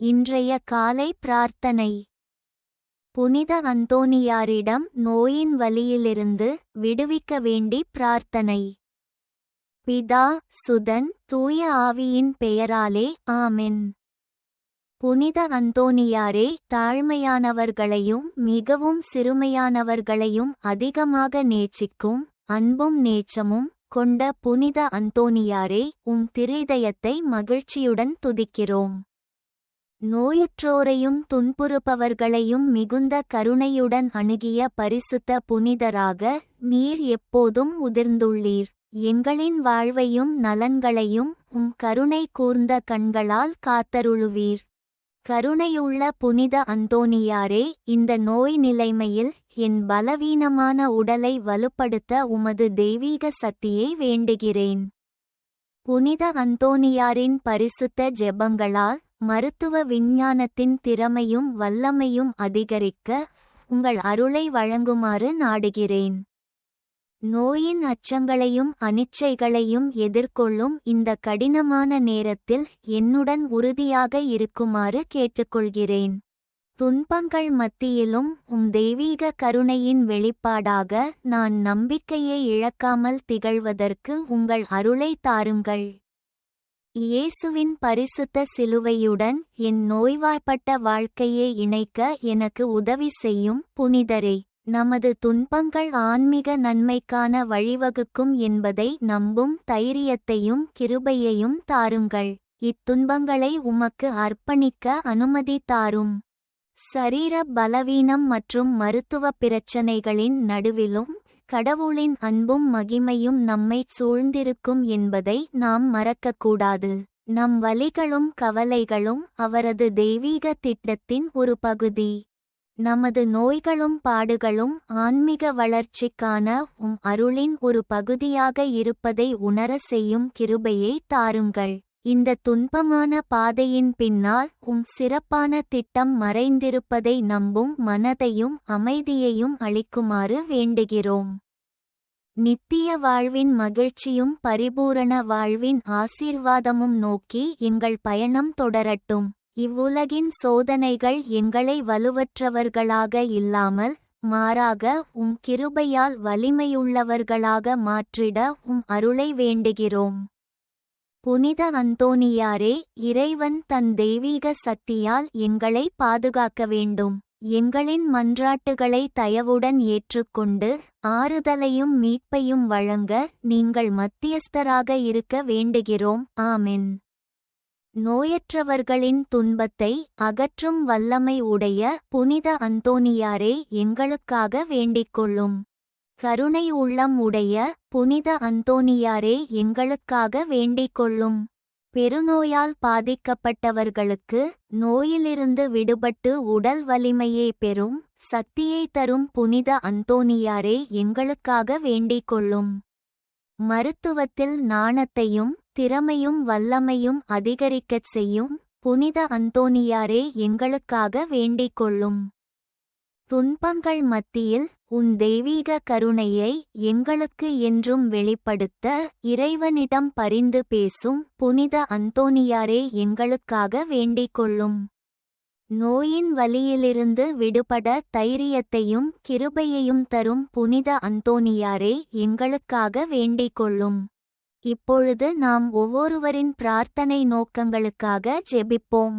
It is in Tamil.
இன்றைய காலை பிரார்த்தனை. புனித அந்தோனியாரிடம் நோயின் வலியிலிருந்து விடுவிக்க வேண்டி பிரார்த்தனை. பிதா சுதன் தூய ஆவியின் பெயராலே ஆமென். புனித அந்தோனியாரே தாழ்மையானவர்களையும் மிகவும் சிறுமையானவர்களையும் அதிகமாக நேசிக்கும் அன்பும் நேச்சமும் கொண்ட புனித அந்தோனியாரே உம் திரிதயத்தை மகிழ்ச்சியுடன் துதிக்கிறோம். நோயுற்றோரையும் துன்புறுப்பவர்களையும் மிகுந்த கருணையுடன் அணுகிய பரிசுத்த புனிதராக நீர் எப்போதும் உதிர்ந்துள்ளீர். எங்களின் வாழ்வையும் நலன்களையும் உம் கருணை கூர்ந்த கண்களால் காத்தருளுவீர். கருணையுள்ள புனித அந்தோனியாரே இந்த நோய் நிலைமையில் என் பலவீனமான உடலை வலுப்படுத்த உமது தெய்வீக சக்தியை வேண்டுகிறேன். புனித அந்தோனியாரின் பரிசுத்த ஜெபங்களால் மருத்துவ விஞ்ஞானத்தின் திறமையும் வல்லமையும் அதிகரிக்க உங்கள் அருளை வழங்குமாறு நாடுகிறேன். நோயின் அச்சங்களையும் அனிச்சைகளையும் எதிர்கொள்ளும் இந்த கடினமான நேரத்தில் என்னுடன் உறுதியாக இருக்குமாறு கேட்டுக்கொள்கிறேன். துன்பங்கள் மத்தியிலும் உம் தெய்வீக கருணையின் வெளிப்பாடாக நான் நம்பிக்கையை இழக்காமல் திகழ்வதற்கு உங்கள் அருளை தாருங்கள். இயேசுவின் பரிசுத்த சிலுவையுடன் என் நோய்வாய்ப்பட்ட வாழ்க்கையை இணைக்க எனக்கு உதவி செய்யும் புனிதரே. நமது துன்பங்கள் ஆன்மீக நன்மைக்கான வழிவகுக்கும் என்பதை நம்பும் தைரியத்தையும் கிருபையையும் தாருங்கள். இத்துன்பங்களை உமக்கு அர்ப்பணிக்க அனுமதி தாரும். சரீர பலவீனம் மற்றும் மருத்துவ பிரச்சனைகளின் நடுவிலும் கடவுளின் அன்பும் மகிமையும் நம்மைச் சூழ்ந்திருக்கும் என்பதை நாம் மறக்கக்கூடாது. நம் வலிகளும் கவலைகளும் அவரது தெய்வீக திட்டத்தின் ஒரு பகுதி. நமது நோய்களும் பாடுகளும் ஆன்மீக வளர்ச்சிக்கான உம் அருளின் ஒரு பகுதியாக இருப்பதை உணர செய்யும் கிருபையை தாருங்கள். இந்த துன்பமான பாதையின் பின்னால் உம் சிறப்பான திட்டம் மறைந்திருப்பதை நம்பும் மனதையும் அமைதியையும் அளிக்குமாறு வேண்டுகிறோம். நித்திய வாழ்வின் மகிழ்ச்சியும் பரிபூரண வாழ்வின் ஆசீர்வாதமும் நோக்கி எங்கள் பயணம் தொடரட்டும். இவ்வுலகின் சோதனைகள் எங்களை வலுவற்றவர்களாக இல்லாமல் மாறாக உம் கிருபையால் வலிமையுள்ளவர்களாக மாற்றிட உம் அருளை வேண்டுகிறோம். புனித அந்தோனியாரே இறைவன் தன் தெய்வீக சக்தியால் எங்களை பாதுகாக்க வேண்டும். எங்களின் மன்றாட்டுகளை தயவுடன் ஏற்றுக்கொண்டு ஆறுதலையும் மீட்பையும் வழங்க நீங்கள் மத்தியஸ்தராக இருக்க வேண்டுகிறோம். ஆமென். நோயற்றவர்களின் துன்பத்தை அகற்றும் வல்லமை உடைய புனித அந்தோனியாரே எங்களுக்காக வேண்டிக்கொள்ளும். கருணை உள்ளம் உடைய புனித அந்தோனியாரே எங்களுக்காக வேண்டிக்கொள்ளும். பெருநோயால் பாதிக்கப்பட்டவர்களுக்கு நோயிலிருந்து விடுபட்டு உடல் வலிமையை பெறும் சக்தியை தரும் புனித அந்தோனியாரே எங்களுக்காக வேண்டிக்கொள்ளும். மருத்துவத்தில் நாணத்தையும் திறமையும் வல்லமையும் அதிகரிக்கச் செய்யும் புனித அந்தோனியாரே எங்களுக்காக வேண்டிக்கொள்ளும். துன்பங்கள் மத்தியில் உன் தெய்வீக கருணையை எங்களுக்கு என்றும் வெளிப்படுத்த இறைவனிடம் பரிந்து பேசும் புனித அந்தோனியாரே எங்களுக்காக வேண்டிக்கொள்ளும். நோயின் வலியிலிருந்து விடுபட தைரியத்தையும் கிருபையையும் தரும் புனித அந்தோனியாரே எங்களுக்காக வேண்டிக்கொள்ளும். இப்பொழுது நாம் ஒவ்வொருவரின் பிரார்த்தனை நோக்கங்களுக்காக ஜெபிப்போம்.